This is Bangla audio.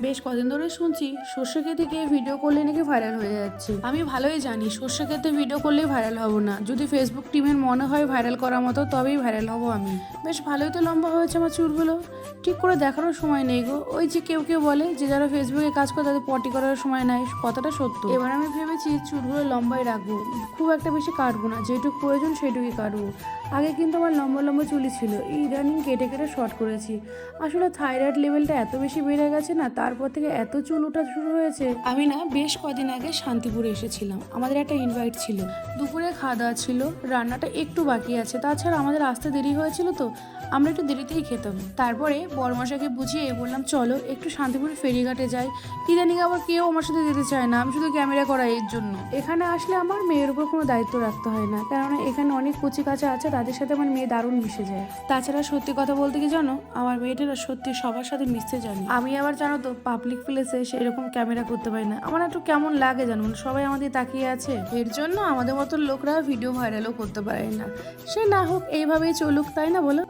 বেশ কদিন ধরে শুনছি সর্ষে খেতে গিয়ে ভিডিও করলে নাকি ভাইরাল হয়ে যাচ্ছে। আমি ভালোই জানি সর্ষে খেতে ভিডিও করলেই ভাইরাল হব না। যদি ফেসবুক টিমের মনে হয় ভাইরাল করার মতো, তবেই ভাইরাল হব আমি। বেশ ভালোই তো লম্বা হয়েছে আমার চুলগুলো। ঠিক করে দেখানোর সময় নেই গো। ওই যে কেউ কেউ বলে যে যারা ফেসবুকে কাজ করে, তাদের পটি করার সময় নাই। কথাটা সত্য। এবার আমি ভেবেছি চুলগুলো লম্বাই রাখব। খুব একটা বেশি কাটবো না। যেটুকু প্রয়োজন সেটুকুই কাটবো। আগে কিন্তু আমার লম্বা লম্বা চুলি ছিল। ইদানিং কেটে কেটে শর্ট করেছি। আসলে থাইরয়েড লেভেলটা এত বেশি বেড়ে গেছে না তারপর থেকে এত চুল ওঠা শুরু হয়েছে। আমি না বেশ কদিন আগে শান্তিপুরে এসেছিলাম। আমাদের একটা ইনভাইট ছিল। দুপুরে খাওয়া দাওয়া ছিল, রান্নাটা একটু বাকি আছে। তাছাড়া আমাদের আসতে দেরি হয়েছিল তো, আমরা একটু দেরিতেই খেতাম। তারপরে বড়মশাকে বুঝিয়ে বললাম, চলো, একটু শান্তিপুরে ফেরিঘাটে যাই। ইদানিং আবার কেউ আমার সাথে যেতে চায় না। আমি শুধু ক্যামেরা করা এর জন্য। এখানে আসলে আমার মেয়ের উপর কোনো দায়িত্ব রাখতে হয় না। কেননা এখানে অনেক কুচি কাচা আছে, তাদের সাথে আমার মেয়ে দারুণ মিশে যায়। তাছাড়া সত্যি কথা বলতে কি জানো, আমার মেয়েটারা সত্যি সবার সাথে মিশতে জানে। আমি আবার জানো তো পাবলিক প্লেসে সেরকম ক্যামেরা করতে পারি না। আমার একটু কেমন লাগে জানো সবাই আমাদের তাকিয়ে আছে। এর জন্য আমাদের মতো লোকরা ভিডিও ভাইরালও করতে পারে না। সে না হোক, এইভাবেই চলুক, তাই না বলো?